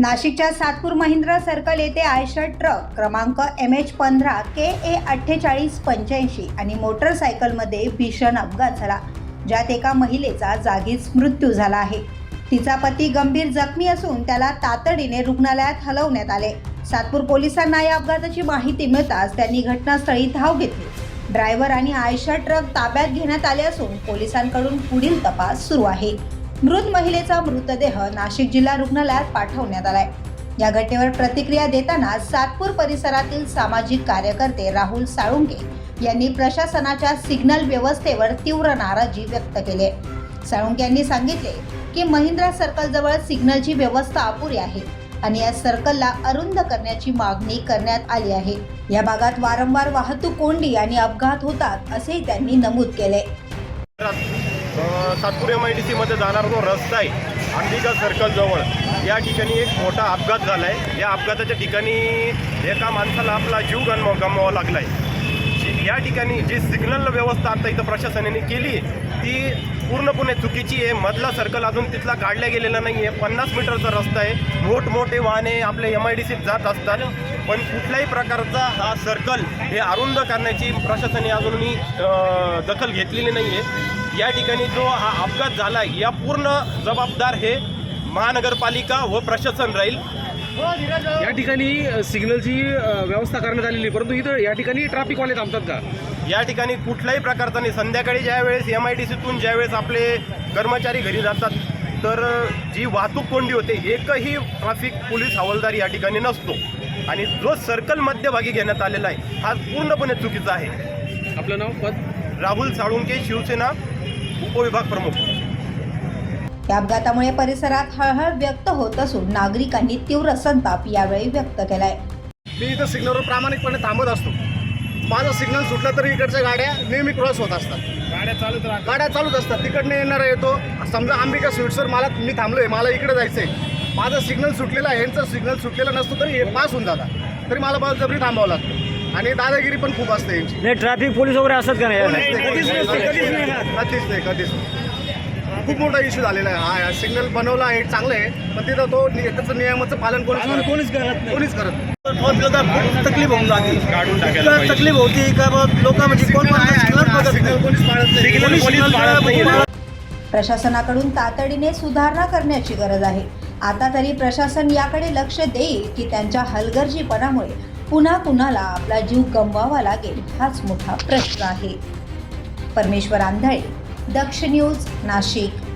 नाशिकच्या सातपूर महिंद्रा सर्कल येथे Eicher truck क्रमांक एम एच पंधरा के ए अठ्ठेचाळीस पंच्याऐंशी आणि मोटरसायकलमध्ये भीषण अपघात झाला ज्यात एका महिलेचा जागीच मृत्यू झाला आहे. तिचा पती गंभीर जखमी असून त्याला तातडीने रुग्णालयात हलवण्यात आले. सातपूर पोलिसांना या अपघाताची माहिती मिळताच त्यांनी घटनास्थळी धाव घेतली. ड्रायव्हर आणि आयशर ट्रक ताब्यात घेण्यात आले असून पोलिसांकडून पुढील तपास सुरू आहे. मृत महिलेचा मृतदेह नाशिक जिल्हा रुग्णालयात पाठवण्यात आलाय. या घटनेवर प्रतिक्रिया देताना सातपूर परिसरातील सामाजिक कार्यकर्ते राहुल साळुंके यांनी प्रशासनाच्या सिग्नल व्यवस्थेवर तीव्र नाराजी व्यक्त केली आहे. साळुंके यांनी सांगितले की महिंद्रा सर्कलजवळ सिग्नलची व्यवस्था अपुरी आहे आणि या सर्कलला अरुंद करण्याची मागणी करण्यात आली आहे. या भागात वारंवार वाहतूक कोंडी आणि अपघात होतात असेही त्यांनी नमूद केले. सातपूर एम आय डी सीमध्ये जाणारा जो रस्ता आहे अंबिका सर्कलजवळ या ठिकाणी एक मोठा अपघात झाला आहे या अपघाताच्या ठिकाणी एका माणसाला आपला जीव गमवा गमवावा लागला आहे या ठिकाणी जी सिग्नल व्यवस्था आता इथं प्रशासनाने केली ती पूर्णपणे चुकीची आहे. मधला सर्कल अजून तिथला काढला गेलेला नाही आहे पन्नास मीटरचा रस्ता आहे. मोठमोठे वाहने आपल्या एम आय डी सीत जात असतात. पण कुठल्याही प्रकारचा हा सर्कल हे अरुंद करण्याची प्रशासनाने अजूनही दखल घेतलेली नाही आहे या ठिकाणी जो हा अपघात झाला या पूर्ण जबाबदार हे महानगरपालिका व प्रशासन राहील. या ठिकाणी सिग्नलची व्यवस्था करण्यात आलेली. परंतु इथं या ठिकाणी ट्रॅफिकवाले थांबतात का? या ठिकाणी कुठल्याही प्रकारचा नाही. संध्याकाळी ज्यावेळेस एम आय डी सीतून ज्यावेळेस आपले कर्मचारी घरी जातात तर जी वाहतूक कोंडी होते एकही ट्रॅफिक पोलीस हवालदार या ठिकाणी नसतो. आणि जो सर्कल मध्यभागी घेण्यात आलेला आहे हा पूर्णपणे चुकीचा आहे. आपलं नाव पद? राहुल साळुंके शिवसेना उपविभाग प्रमुख. या अपघातामुळे परिसरात हळहळ व्यक्त होत असून नागरिकांनी तीव्र संताप यावेळी व्यक्त केलाय. मी इथं सिग्नलवर प्रामाणिकपणे थांबत असतो. माझा सिग्नल सुटला तरी इकडच्या गाड्या नेहमी क्रॉस होत असतात. गाड्या चालूच गाड्या चालूच असतात. तिकडनं येणारा येतो. समजा अंबिका स्वीट्सवर मला मी थांबलोय. मला इकडे जायचंय. माझं सिग्नल सुटलेलं आहे. यांचं सिग्नल सुटलेलं नसतं तरी हे पास होऊन जातात. तरी मला बळजबरी थांबावं लागतं. आणि दादागिरी पण खूप असते यांची. नाही ट्रॅफिक पोलीस वगैरे असतात का नाही? कधीच नसते, कधीच नाही. कधीच नाही कधीच नाही. खूप मोठा इश्यू झालेला आहे. हा सिग्नल बनवला आहे चांगलं आहे. पण तिथं तो नि- त्याचं नियमाचं पालन कोणीच कोणीच करत नाही. कोणीच करत नाही. खूप तकलीफ होऊन जाते. काढून टाकायला इतकं पाहिजे. तकलीफ होती का बघ लोक म्हणजे कोण पण सिग्नल. कोणीच पाळत नाही. कोणी सिग्नल प्रशासनाकडून तातडीने सुधारणा करण्याची गरज आहे. आता तरी प्रशासन याकडे लक्ष देईल की त्यांच्या हलगर्जीपणामुळे पुन्हा कुणाला आपला जीव गमवावा लागेल हाच मोठा प्रश्न आहे. परमेश्वर आंधळे दक्ष न्यूज नाशिक.